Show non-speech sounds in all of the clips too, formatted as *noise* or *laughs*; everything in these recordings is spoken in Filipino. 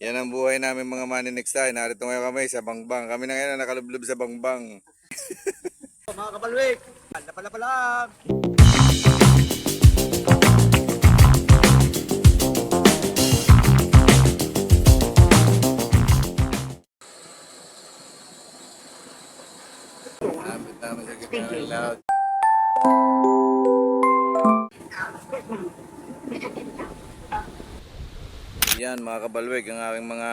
Yan ang buhay namin mga money next time. Narito ngayon kami sa Bangbang. Kami na ngayon nakalublob sa Bangbang. *laughs* Mga kabalwik, pala pala lang. Lapit namin sa gitna ng. Yan mga kabalwig, ang aking mga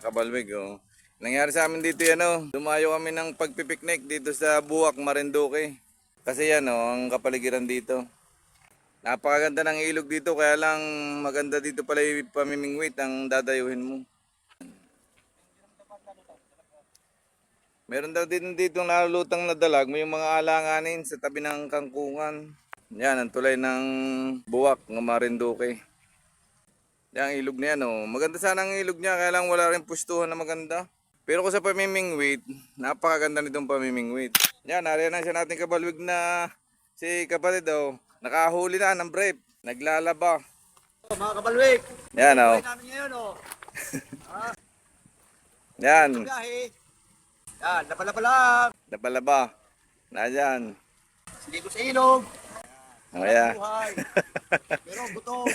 kabalwig. Oh. Nangyari sa amin dito yan, oh. dumayo kami ng pagpipiknik dito sa Buwak, Marinduque. Kasi yan, oh, ang kapaligiran dito. Napakaganda ng ilog dito, kaya lang maganda dito pala yung pamimingwit ang dadayuhin mo. Meron daw din dito nalulutang na dalag, may mga alanganin sa tabi ng kangkungan. Yan, ang tulay ng buwak ng Marinduque. Yan, ilog niya, no. Maganda sana ang ilog niya, kaya lang wala rin pustuhan na maganda. Pero kung sa pamimingwit, napakaganda nitong pamimingwit. Yan, nariyan na siya natin kabalwig na si kapatid daw. Nakahuli na ng brief. Naglalaba. Mga kabalwik, Yan, oh. namin ngayon oh. *laughs* Yan, Biyahe. Yan, napala pala lang. napalaba. Nadyan. Hindi ko sa ilog. Oh, yeah. *laughs* Buhay. Pero gutom.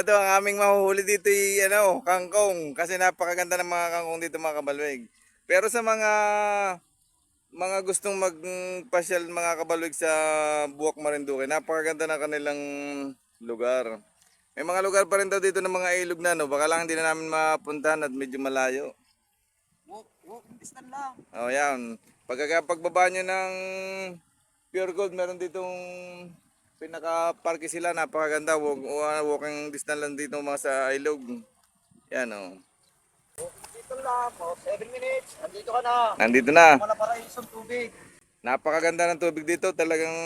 Ito ang aming mahuhuli dito ay ano, kangkong kasi napakaganda ng mga kangkong dito mga kabalwig. Pero sa mga mga gustong magpasyal mga kabalwig sa Buwak Marinduque, napakaganda ng kanilang lugar. May mga lugar pa rin daw dito ng mga ilog na no, baka lang hindi na namin mapuntahan at medyo malayo. Walk, walk, distant lang. Oh, yan. Pagka pagbaba nyo ng Pure Gold, meron ditong pinaka-parke sila. Napakaganda. Walk, wa- walking distance lang dito mga sa ilog. Yan, oh. Dito lang, oh, 7 minutes. Andito ka na. Nandito na. Wala para isang tubig. Napakaganda ng tubig dito. Talagang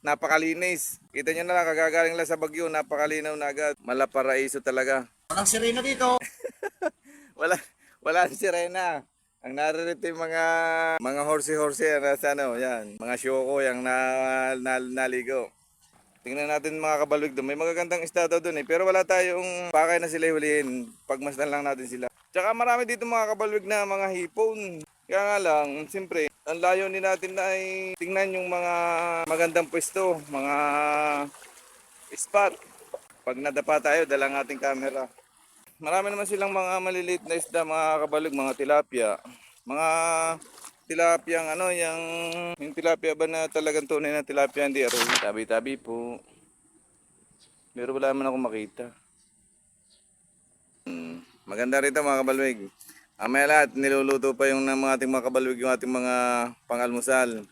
napakalinis. Kita nyo na lang, kagagaling lang sa Bagyo. Napakalinaw na agad. Malaparaiso talaga. *laughs* Walang sirena dito. Wala, wala ang sirena. Ang naririto yung mga mga horsey-horsey na sa ano, yan. Mga syoko yung na, na, naligo. Tingnan natin mga kabalwig doon. May magagandang estado doon eh. Pero wala tayong pakay na sila hulihin. Pagmasdan lang natin sila. Tsaka marami dito mga kabalwig na mga hipon. Kaya nga lang, siyempre, ang layo ni natin na ay tingnan yung mga magandang pwesto, mga spot. Pag nadapa tayo, dalang ating camera. Marami naman silang mga maliliit na isda, mga kabalog, mga tilapia. Mga tilapia, ano, yung, yung tilapia ba na talagang tunay na tilapia, hindi aroy. Tabi-tabi po. Pero wala man ako makita. Hmm. Maganda rito mga kabalwig. Amaya lahat, niluluto pa yung ng mga ating mga kabalwig, yung ating mga pangalmusal.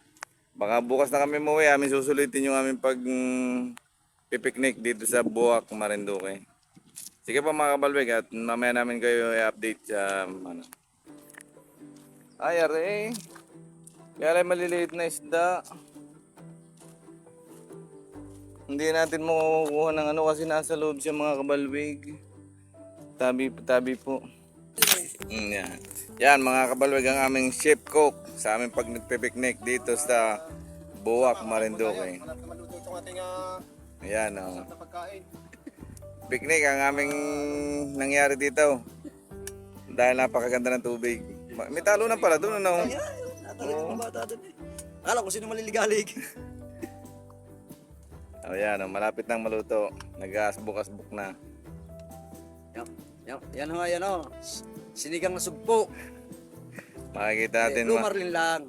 Baka bukas na kami muwi, amin susulitin yung aming pag mm, pipiknik dito sa Buwak, Marinduque. Sige po mga kabalwig at mamaya namin kayo i-update sa ano. Ay, are. Kaya lang maliliit na isda. Hindi natin makukuha ng ano kasi nasa loob siya mga kabalwig. Tabi, tabi po. Mm, yan. yan mga kabalwig ang aming chef cook sa aming pag nagpipiknik dito sa Buwak, Marinduque. Ayan oh. na pagkain. Picnic ang aming nangyari dito. Dahil napakaganda ng tubig. Ma- May talo na pala doon, ano? Natagal yung mga bata doon eh. Akala ko sino maliligalig. *laughs* Oh, yan, oh, malapit nang maluto. Nag-asbuk-asbuk na. yan, yan, yan ho, yan ho. Sinigang na sugpo. Makikita natin, ma- Lumarlin lang.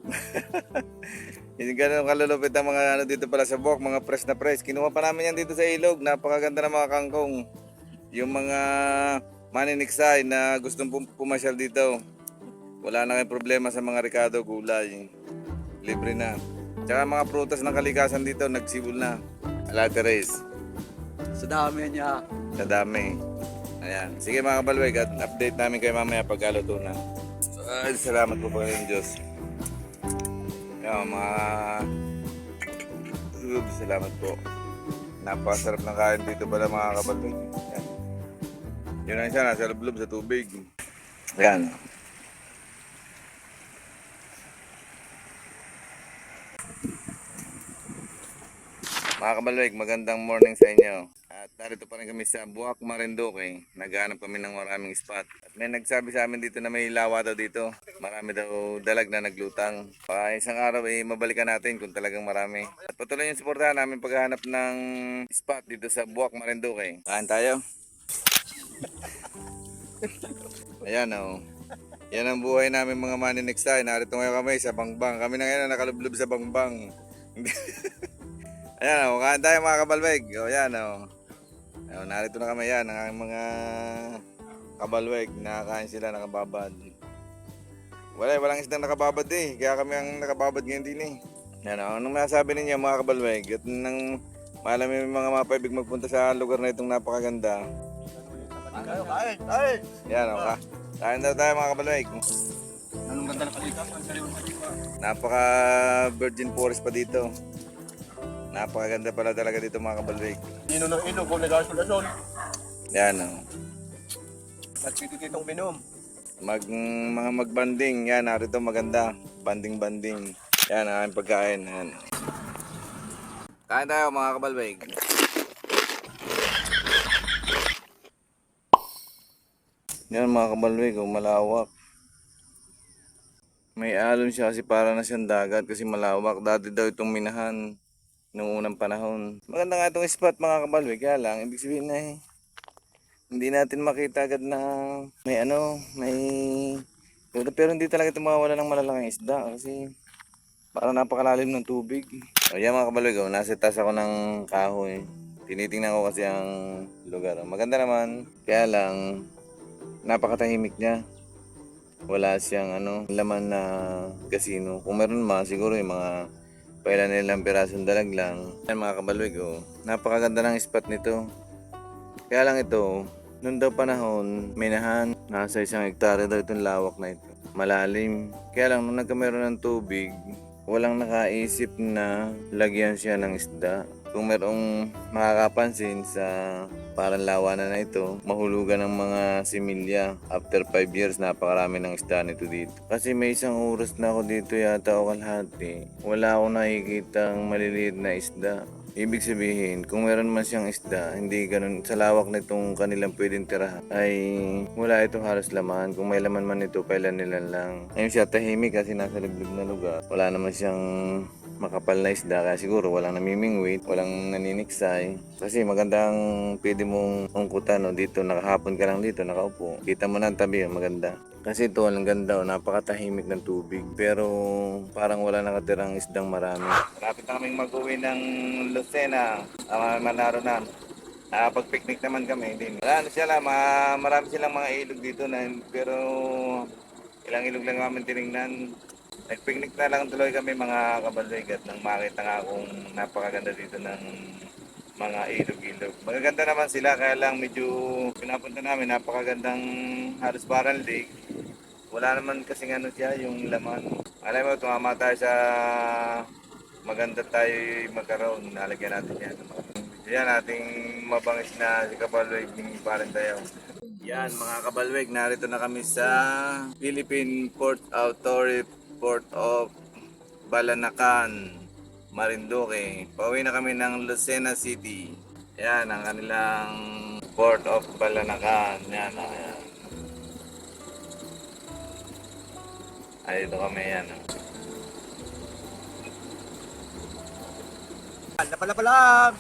*laughs* hindi ganun kalulupit ang mga ano dito pala sa buwak, mga press na press. Kinuha pa namin yan dito sa ilog. Napakaganda ng mga kangkong. Yung mga maniniksay na gustong pum- pumasyal dito. Wala na kayong problema sa mga ricado, gulay. Libre na. Tsaka mga prutas ng kalikasan dito, nagsibol na. Alateres. Sa dami niya. Sa dami. Ayan. Sige mga kabalweg at update namin kayo mamaya pag luto na. Ay, salamat po Panginoon Diyos. Ayan, mga... Lord, salamat po. Napakasarap ng kain dito pala mga kabalweg. Ayan. Yun lang siya, nasa lublob sa tubig. Ayan. Mga kabalweg, magandang morning sa inyo. At Narito pa rin kami sa Buwak Marinduque. Naghanap kami ng maraming spot. At may nagsabi sa amin dito na may lawa daw dito. Marami daw dalag na naglutang. Baka isang araw eh mabalikan natin kung talagang marami. At patuloy yung suportahan namin paghahanap ng spot dito sa Buwak Marinduque. Kain tayo. *laughs* Ayan oh. Yan ang buhay namin mga money next time. Narito ngayon kami sa Bangbang. Kami na ngayon nakalublob sa Bangbang. *laughs* Ayan o, kain tayo mga kabalweg. O yan o. Ayun, narito na kami yan, ang mga kabalweg. Nakakain sila, nakababad. Wala, walang isdang nakababad eh. Kaya kami ang nakababad ngayon din eh. Yan o, anong masasabi ninyo mga kabalweg? At nang malam yung mga mapaibig magpunta sa lugar na itong napakaganda. Kain, kain. Yan o, ka. Kain daw tayo mga kabalweg. Anong ganda na kalika. Napaka virgin forest pa dito. Napakaganda pala talaga dito mga kabalweg. Ino ng ino, kung nag-asol-asol. Yan o. At tititong binom. mag mga magbanding yan narito maganda banding banding yan ang pagkain yan kain tayo mga kabalbeg yan mga kabalbeg oh, malawak may alon siya kasi para na siyang dagat kasi malawak dati daw itong minahan noong unang panahon maganda nga itong spot mga kabalbeg kaya lang ibig sabihin na eh hindi natin makita agad na may ano, may pero, hindi talaga ito mawawala ng malalaking isda kasi parang napakalalim ng tubig. O yan mga kabalog, oh, nasa ako ng kahoy. Tinitingnan ko kasi ang lugar. Maganda naman, kaya lang napakatahimik niya. Wala siyang ano, laman na kasino. Kung meron man, siguro yung mga pailan nilang pirasong dalag lang. Yan mga kabalwig, oh. napakaganda ng spot nito. Kaya lang ito, noon daw panahon, minahan, nasa isang hektare daw itong lawak na ito. Malalim. Kaya lang, nung nagkameron ng tubig, walang nakaisip na lagyan siya ng isda. Kung merong makakapansin sa parang lawanan na ito, mahulugan ng mga similya. After 5 years, napakarami ng isda nito dito. Kasi may isang oras na ako dito yata o kalahati. Wala akong nakikitang maliliit na isda. Ibig sabihin, kung meron man siyang isda, hindi ganun, sa lawak nitong kanilang pwedeng tirahan, ay wala itong halos laman. Kung may laman man ito, kailan nila lang. Ngayon siya tahimik kasi nasa liblib na lugar. Wala naman siyang makapal na isda, kaya siguro walang namimingwit, walang naniniksay. Kasi magandang pwede mong ungkutan, no? dito, nakahapon ka lang dito, nakaupo. Kita mo na ang tabi, maganda. Kasi ito, ang ganda, oh, napakatahimik ng tubig. Pero parang wala nakatirang isdang marami. Malapit na kaming mag-uwi ng Lucena, uh, Manaro na. Nakapag-picnic naman kami din. Wala na sila, ma marami silang mga ilog dito na pero ilang ilog lang namin tinignan. Nag-picnic na lang tuloy kami mga kabalwig at nang makita nga kung napakaganda dito ng mga ilog-ilog. Magaganda naman sila kaya lang medyo pinapunta namin napakagandang halos parang lake. Wala naman kasi ano siya yung laman. Alam mo, tumama tayo sa maganda tayo magkaroon. Nalagyan natin yan. Yan ating mabangis na si Kabalweg ng parang tayo. Yan mga kabalweg, narito na kami sa Philippine Port Authority Port of Balanacan, Marinduque. Pauwi na kami ng Lucena City. Yan ang kanilang Port of Balanacan. Yan, ah, yan. Ay, dito kami yan. ah. Napala-pala!